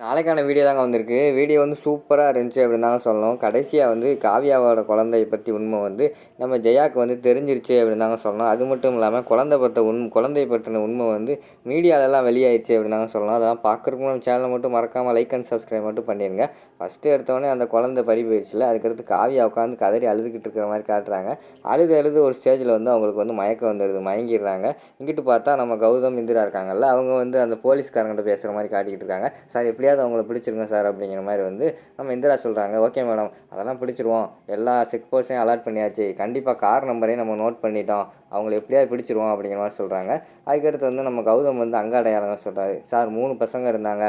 நாளைக்கான வீடியோ தாங்க வந்திருக்கு. வீடியோ வந்து சூப்பராக இருந்துச்சு அப்படின்னு தாங்க சொல்லணும். கடைசியாக வந்து காவியாவோட குழந்தைய பற்றி உண்மை வந்து நம்ம ஜெயாவுக்கு வந்து தெரிஞ்சிருச்சு அப்படின்னு தாங்க சொல்லணும். அது மட்டும் இல்லாமல் குழந்தை பற்ற உண் குழந்தைய பற்றின உண்மை வந்து மீடியாலெல்லாம் வெளியாயிருச்சு அப்படின்னு தாங்க சொல்லணும். அதெல்லாம் பார்க்குறக்கு நம்ம சேனலை மட்டும் மறக்காமல் லைக் அண்ட் சப்ஸ்கிரைப் மட்டும் பண்ணிடுங்க ஃபஸ்ட்டு எடுத்தோடனே அந்த குழந்தை பறி போயிடுச்சுல அதுக்கடுத்து காவியா உட்காந்து கதறி அழுதுகிட்டு இருக்கிற மாதிரி காட்டுறாங்க. அழுது அழுது ஒரு ஸ்டேஜில் வந்து அவங்களுக்கு வந்து மயக்கம் வந்துடுது மயங்கிடுறாங்க. இங்கிட்டு பார்த்தா நம்ம கௌதம் இந்திரா இருக்காங்கல்ல அவங்க வந்து அந்த போலீஸ்காரங்கிட்ட பேசுகிற மாதிரி காட்டிக்கிட்டு இருக்காங்க. சார் எப்படியாவது அவங்கள பிடிச்சிருங்க சார் அப்படிங்கிற மாதிரி வந்து நம்ம இந்திரா சொல்கிறாங்க ஓகே மேடம். அதெல்லாம் பிடிச்சிருவோம். எல்லா செக் போஸ்ட்டையும் அலாட் பண்ணியாச்சு. கண்டிப்பாக கார் நம்பரையும் நம்ம நோட் பண்ணிட்டோம். அவங்கள எப்படியாவது பிடிச்சிருவோம் அப்படிங்கிற மாதிரி சொல்கிறாங்க அதுக்கடுத்து வந்து நம்ம கௌதம் வந்து அங்காடையாளங்க சொல்கிறாரு சார் மூணு பசங்க இருந்தாங்க.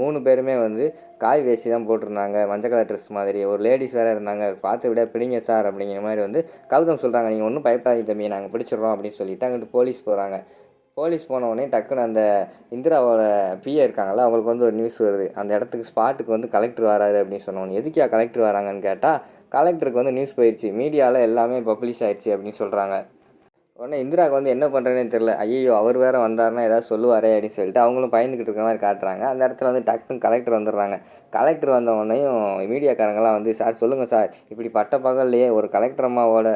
மூணு பேருமே வந்து காய் வேஷ்டி தான் போட்டிருந்தாங்க. மஞ்சள் கலர் ட்ரெஸ் மாதிரி. ஒரு லேடிஸ் வேறு இருந்தாங்க. பார்த்து விட பிடிங்க சார் அப்படிங்கிற மாதிரி வந்து கௌதம் சொல்கிறாங்க நீங்கள் ஒன்றும் பயப்படாதீங்க தம்பி. நாங்கள் பிடிச்சிடுறோம் அப்படின்னு சொல்லிட்டு அங்கிட்டு போலீஸ் போகிறாங்க போலீஸ் போன உடனே டக்குன்னு அந்த இந்திராவோட பிஏ இருக்காங்களா அவங்களுக்கு வந்து ஒரு நியூஸ் வருது. அந்த இடத்துக்கு ஸ்பாட்டுக்கு வந்து கலெக்டர் வராரு அப்படின்னு சொன்னோன்னு எதுக்கியா கலெக்டர் வராங்கன்னு கேட்டால் கலெக்டருக்கு வந்து நியூஸ் போயிடுச்சு மீடியாவில் எல்லாமே பப்ளிஷ் ஆயிடுச்சு அப்படின்னு சொல்கிறாங்க உடனே இந்திராவுக்கு வந்து என்ன பண்ணுறேன்னு தெரில ஐயோ அவர் வேறு வந்தாருன்னா ஏதாவது சொல்லுவாரே அப்படின்னு சொல்லிட்டு அவங்களும் பயந்துக்கிட்டு இருக்க மாதிரி காட்டுறாங்க. அந்த இடத்துல வந்து டக்குன்னு கலெக்டர் வந்துடுறாங்க. கலெக்டர் வந்த மீடியாக்காரங்கெல்லாம் மீடியாக்காரங்களாம் வந்து சார் சொல்லுங்கள் சார். இப்படி பட்ட பகல்லையே ஒரு கலெக்டர் அம்மாவோட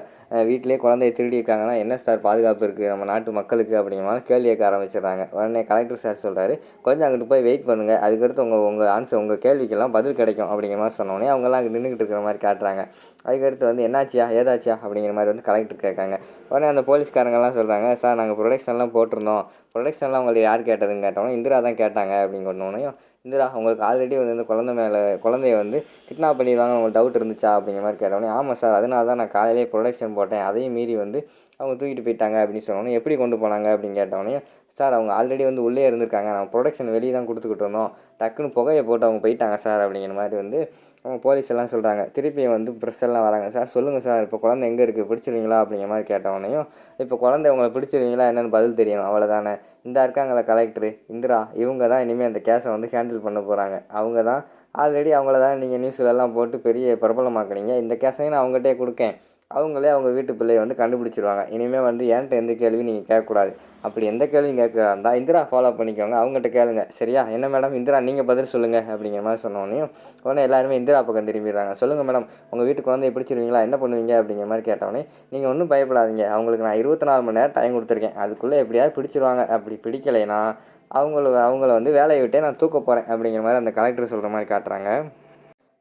வீட்டிலே குழந்தைய திருடி இருக்காங்கன்னா என்ன சார் பாதுகாப்பு இருக்குது நம்ம நாட்டு மக்களுக்கு அப்படிங்கிற மாதிரி கேள்வி கேட்க ஆரம்பிச்சிடுறாங்க. உடனே கலெக்டர் சார் சொல்கிறாரு கொஞ்சம் அங்கிட்டு போய் வெயிட் பண்ணுங்கள் அதுக்கடுத்து உங்கள் உங்கள் ஆன்சர் உங்கள் கேள்விக்கெல்லாம் பதில் கிடைக்கும் அப்படிங்கிற மாதிரி சொன்னோடனே அவங்கெல்லாம் அங்கே நின்றுக்கிட்டு இருக்கிற மாதிரி காட்டுறாங்க. அதுக்கடுத்து வந்து என்னாச்சியா? ஏதாச்சியா? அப்படிங்கிற மாதிரி வந்து கலெக்டர் கேட்காங்க. உடனே அந்த போலீஸ்காரங்கெல்லாம் சொல்கிறாங்க சார் நாங்கள் ப்ரொடக்ஷன்லாம் போட்டிருந்தோம். ப்ரொடக்ஷன்லாம் உங்களுக்கு யார் கேட்டதுன்னு கேட்டோம் இந்திரா தான் கேட்டாங்க. அப்படின்னு சொன்னோடனையும் இந்திரா உங்களுக்கு ஆல்ரெடி வந்து இந்த குழந்தை மேலே குழந்தைய வந்து கிட்னாப் பண்ணிடுவாங்க உங்களுக்கு டவுட் இருந்துச்சா? அப்படிங்கிற மாதிரி கேட்டோடனே ஆமாம் சார் அதனால தான் நான் காலையிலே ப்ரொடக்ஷன் போட்டேன். அதையும் மீறி வந்து அவங்க தூக்கிட்டு போயிட்டாங்க அப்படின்னு சொன்னோன்னே எப்படி கொண்டு போனாங்க? அப்படின்னு கேட்டோடனே சார் அவங்க ஆல்ரெடி வந்து உள்ளே இருந்திருக்காங்க. நம்ம ப்ரொடக்ஷன் வெளியே தான் கொடுத்துக்கிட்டு இருந்தோம். டக்குன்னு புகையை போட்டு அவங்க போயிட்டாங்க சார் அப்படிங்கிற மாதிரி வந்து அவங்க போலீஸ் எல்லாம் சொல்கிறாங்க திருப்பி வந்து ப்ரெஸ் எல்லாம் வராங்க. சார் சொல்லுங்கள் சார் இப்போ குழந்தை எங்கே இருக்குது பிடிச்சிருவீங்களா? அப்படிங்கிற மாதிரி கேட்டவனையும் இப்போ குழந்தை உங்களை பிடிச்சிருவீங்களா? என்னென்னு பதில் தெரியணும். அவ்வளோதானே இந்த இருக்காங்களே கலெக்டரு இந்திரா இவங்க தான் இனிமேல் அந்த கேஸை வந்து ஹேண்டில் பண்ண போகிறாங்க அவங்க தான் ஆல்ரெடி அவங்கள தான் நீங்கள் நியூஸ்லலாம் போட்டு பெரிய பிரபலமாக்குறீங்க இந்த கேஸையும் நான் அவங்ககிட்டே கொடுக்கேன். அவங்களே அவங்க வீட்டு பிள்ளையை வந்து கண்டுபிடிச்சிருவாங்க. இனிமேல் வந்து ஏன்ட்ட எந்த கேள்வியும் நீங்கள் கேட்கக்கூடாது. அப்படி எந்த கேள்வியும் கேட்கறதா இருந்தால் இந்திரா ஃபாலோ பண்ணிக்கோங்க. அவங்ககிட்ட கேளுங்க. சரியா? என்ன மேடம் இந்திரா நீங்கள் பதில் சொல்லுங்கள் அப்படிங்கிற மாதிரி சொன்னோன்னே உடனே எல்லாருமே இந்திரா பக்கம் திரும்பிடுறாங்க. சொல்லுங்கள் மேடம் உங்கள் வீட்டு குழந்தைய பிடிச்சிருவீங்களா? என்ன பண்ணுவீங்க? அப்படிங்கிற மாதிரி கேட்டவொடனே நீங்கள் ஒன்றும் பயப்படாதீங்க. அவங்களுக்கு நான் இருபத்தி நாலு மணி நேரம் டைம் கொடுத்துருக்கேன். அதுக்குள்ளே எப்படியாவது பிடிச்சிருவாங்க. அப்படி பிடிக்கலைன்னா அவங்கள அவங்கள வந்து வேலையை விட்டே நான் தூக்க போகிறேன் அப்படிங்கிற மாதிரி அந்த கலெக்டர் சொல்கிற மாதிரி காட்டுறாங்க.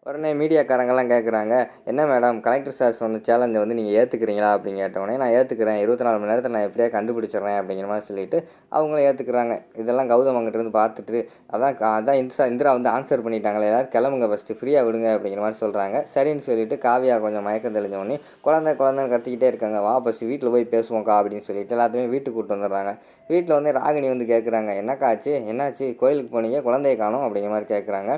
உடனே மீடியாக்காரங்கெல்லாம் கேட்குறாங்க என்ன மேடம் கலெக்டர் சார் சொன்ன சேலஞ்சை வந்து நீங்கள் ஏற்றுக்கிறீங்களா அப்படின்னு கேட்டவுடனே நான் ஏற்றுக்கிறேன் இருபத்தி நாலு மணி நேரத்தில் நான் எப்படியா கண்டுபிடிச்சிடுறேன் அப்படிங்கிற மாதிரி சொல்லிட்டு அவங்களும் ஏற்றுக்கிறாங்க இதெல்லாம் கௌதம் அங்கிட்டருந்து பார்த்துட்டு அதான் அதான் இந்திரா இந்திரா வந்து ஆன்சர் பண்ணிட்டாங்களே எல்லாரும் கிளம்புங்க ஃபஸ்ட்டு ஃப்ரீயாக விடுங்க அப்படிங்கிற மாதிரி சொல்கிறாங்க சரின்னு சொல்லிட்டு காவியா கொஞ்சம் மயக்கம் தெளிஞ்சவொடனே குழந்தை குழந்தைன்னு கத்திக்கிட்டே இருக்காங்க. வா ஃபஸ்ட்டு வீட்டில் போய் பேசுவோம்க்கா அப்படின்னு சொல்லிட்டு எல்லாத்தையுமே வீட்டுக்கு கூப்பிட்டு வந்துடுறாங்க. வீட்டில் வந்து ராகினி வந்து கேட்குறாங்க என்னக்கா ஆச்சு? என்னாச்சு? கோயிலுக்கு போனீங்க? குழந்தைய காணும் அப்படிங்கிற மாதிரி கேட்குறாங்க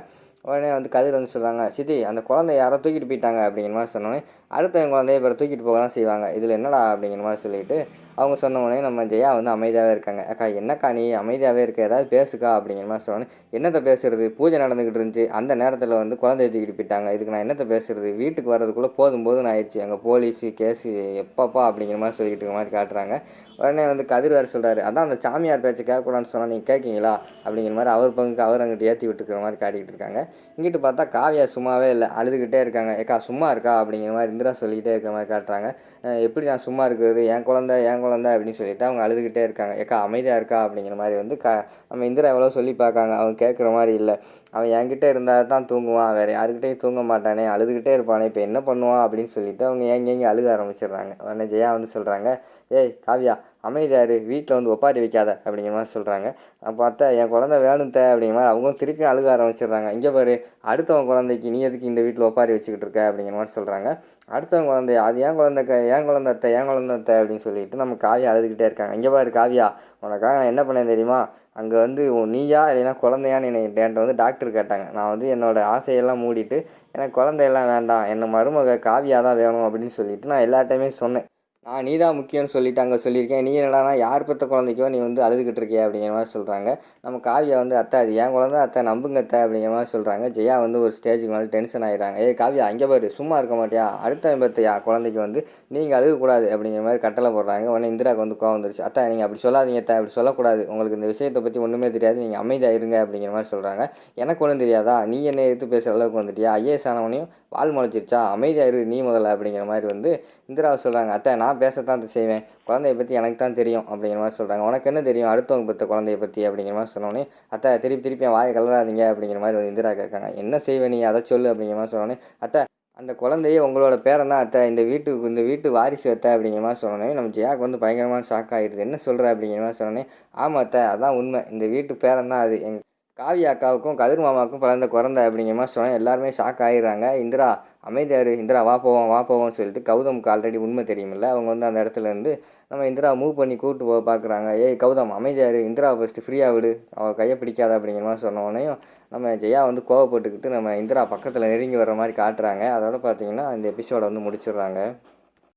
உடனே வந்து கதிர் வந்து சொல்கிறாங்க சித்தி அந்த குழந்தை யாரோ தூக்கிட்டு போயிட்டாங்க அப்படிங்கிற மாதிரி சொன்னோன்னே அடுத்த குழந்தைய பிறகு தூக்கிட்டு போக தான் செய்வாங்க. இதில் என்னடா அப்படிங்கிற மாதிரி சொல்லிட்டு அவங்க சொன்ன உடனே நம்ம ஜெயா வந்து அமைதியாகவே இருக்காங்க. அக்கா என்னக்கா நீ அமைதியாகவே இருக்க? ஏதாவது பேசுக்கா அப்படிங்கிற மாதிரி சொன்னோன்னே என்னத்தை பேசுறது? பூஜை நடந்துக்கிட்டு இருந்துச்சு. அந்த நேரத்தில் வந்து குழந்தை தூக்கிட்டு போயிட்டாங்க. இதுக்கு நான் என்னத்தை பேசுறது? வீட்டுக்கு வர்றதுக்குள்ளே போதும் போதும் ஆயிடுச்சு. அங்கே போலீஸு கேஸு எப்பப்பா? அப்படிங்கிற மாதிரி சொல்லிக்கிட்டு இருக்க மாதிரி காட்டுறாங்க. உடனே வந்து கதிர் வேறு சொல்கிறாரு அதான் அந்த சாமியார் பேச்சை கேட்கக்கூடாதுன்னு சொன்னால் நீங்கள் கேட்கீங்களா? அப்படிங்கிற மாதிரி அவர் பங்குக்கு அவர் அங்கிட்டு ஏற்றி விட்டுக்கிற மாதிரி காட்டிக்கிட்டு இருக்காங்க. இங்கிட்டு பார்த்தா காவியா சும்மாவே இல்லை. அழுதுகிட்டே இருக்காங்க. ஏக்கா சும்மா இருக்கா? அப்படிங்கிற மாதிரி இந்திரா சொல்லிக்கிட்டே இருக்கிற மாதிரி காட்டுறாங்க. எப்படி நான் சும்மா இருக்கிறது? என் குழந்தை என் குழந்தை அப்படின்னு சொல்லிட்டு அவங்க அழுதுகிட்டே இருக்காங்க. ஏக்கா அமைதியாக இருக்கா அப்படிங்கிற மாதிரி வந்து க நம்ம இந்திரா எவ்வளோ சொல்லி பார்க்காங்க. அவங்க கேட்குற மாதிரி இல்லை. அவன் என்கிட்ட இருந்தால் தான் தூங்குவான். வேறு யாருக்கிட்டையும் தூங்க மாட்டானே. அழுதுகிட்டே இருப்பானே. இப்போ என்ன பண்ணுவான் அப்படின்னு சொல்லிட்டு அவங்க ஏங்கி ஏங்கி அழுக ஆரம்பிச்சிடுறாங்க. உடனே ஜெயா வந்து சொல்கிறாங்க ஏய் காவியா அமைதியாரு வீட்டில் வந்து ஒப்பாரி வைக்காத. அப்படிங்கிற மாதிரி சொல்கிறாங்க பார்த்தா என் குழந்தை வேணும் தே. அப்படிங்கிற மாதிரி அவங்களும் திருப்பியும் அழுக ஆரம்பிச்சிடுறாங்க. இங்கே பாரு அடுத்தவன் குழந்தைக்கு நீ எதுக்கு இந்த வீட்டில் ஒப்பாரி வச்சுக்கிட்டு இருக்க? அப்படிங்கிற மாதிரி சொல்கிறாங்க அடுத்தவன் குழந்தை அது ஏன் குழந்தை ஏன் குழந்தை அத்தை ஏன் குழந்தை அத்தை? அப்படின்னு சொல்லிட்டு நம்ம காவியா அழுதுகிட்டே இருக்காங்க. இங்கே பாரு காவியா உனக்காக நான் என்ன பண்ணேன் தெரியுமா? அங்கே வந்து உன் நீயா இல்லைன்னா குழந்தையான்னு என்னை என்கிட்ட வந்து டாக்டர் கேட்டாங்க. நான் வந்து என்னோட ஆசையெல்லாம் மூடிட்டு எனக்கு குழந்தையெல்லாம் வேண்டாம். என்னை மருமக காவியா தான் வேணும் அப்படின்னு சொல்லிட்டு நான் எல்லார்ட்டையுமே சொன்னேன். நான் நீ தான் முக்கியம்னு சொல்லிட்டு அங்கே சொல்லியிருக்கேன். நீ என்னடானா யார் பெற்ற குழந்தைக்கோ நீ வந்து அழுதுகிட்டு இருக்கிய அப்படிங்கிற மாதிரி சொல்கிறாங்க நம்ம காவியா வந்து அத்தை அது என் குழந்தை அத்தை நம்புங்க அத்தை அப்படிங்கிற மாதிரி சொல்கிறாங்க ஜெயா வந்து ஒரு ஸ்டேஜுக்கு மேலே டென்ஷன் ஆகிடுறாங்க ஏ காவியா அங்கே பாரு சும்மா இருக்க மாட்டியா? அடுத்த பெற்ற குழந்தைக்கு வந்து நீங்கள் அழுகக்கூடாது அப்படிங்கிற மாதிரி கட்டளை போடுறாங்க. உடனே இந்திராவுக்கு வந்து கோவம் வந்துருச்சு. அத்தை நீங்கள் அப்படி சொல்லாதீங்க அத்தை அப்படி சொல்லக்கூடாது. உங்களுக்கு இந்த விஷயத்தை பற்றி ஒன்றுமே தெரியாது. நீங்கள் அமைதியாக இருங்க அப்படிங்கிற மாதிரி சொல்கிறாங்க எனக்கு ஒன்றும் தெரியாதா? நீ என்ன எடுத்து பேசுகிற அளவுக்கு வந்துட்டியா? ஐஏஎஸ் ஆனவனையும் வால் முளைச்சிருச்சா? அமைதியாக இரு நீ முதல்ல அப்படிங்கிற மாதிரி வந்து இந்திராவை சொல்கிறாங்க அத்தை நான் நான் பேசத்தான் செய்வேன். குழந்தைய பற்றி எனக்கு தான் தெரியும் அப்படிங்கிற மாதிரி சொல்கிறாங்க உனக்கு என்ன தெரியும்? அடுத்தவங்க பற்ற குழந்தைய பற்றி அப்படிங்கிற மாதிரி சொன்னோன்னே அத்தை திருப்பி திருப்பி என் வாயை கலராதிங்க அப்படிங்கிற மாதிரி ஒரு இந்திரா கேட்காங்க. என்ன செய்வே நீ? அதை சொல்லு அப்படிங்கிற மாதிரி சொன்னோன்னே அத்தை அந்த குழந்தையே உங்களோட பேரன் தான் அத்தை. இந்த வீட்டுக்கு இந்த வீட்டு வாரிசு அத்தை அப்படிங்கிற மாதிரி சொன்னோன்னே நம்ம ஜியாக்கு வந்து பயங்கரமான ஷாக் ஆகிடுது என்ன சொல்கிற அப்படிங்கிற மாதிரி சொன்னோன்னே ஆமாம் அத்தை அதான் உண்மை. இந்த வீட்டு பேரன் தான் அது. எங்கள் காவியா அக்காவுக்கும் கதிர் மாமாவுக்கும் பிறந்த குழந்தை அப்படிங்கிற மாதிரி சொன்னால் எல்லாருமே ஷாக் ஆகிடுறாங்க இந்திரா அமைதியாரு இந்திரா வா போவோம் வா போவோம்னு சொல்லிட்டு கௌதமுக்கு ஆல்ரெடி உண்மை தெரியுமில்ல. அவங்க வந்து அந்த இடத்துல இருந்து நம்ம இந்திரா மூவ் பண்ணி கூப்பிட்டு போக பார்க்குறாங்க ஏய் கௌதம் அமைதியாரு இந்திரா ஃபஸ்ட்டு ஃப்ரீயாக விடு. அவள் கையை பிடிக்காத அப்படிங்கிற மாதிரி சொன்ன நம்ம ஜெயா வந்து கோவப்பட்டுக்கிட்டு நம்ம இந்திரா பக்கத்தில் நெருங்கி வர்ற மாதிரி காட்டுறாங்க. அதோட பார்த்தீங்கன்னா இந்த எபிசோடை வந்து முடிச்சிடுறாங்க.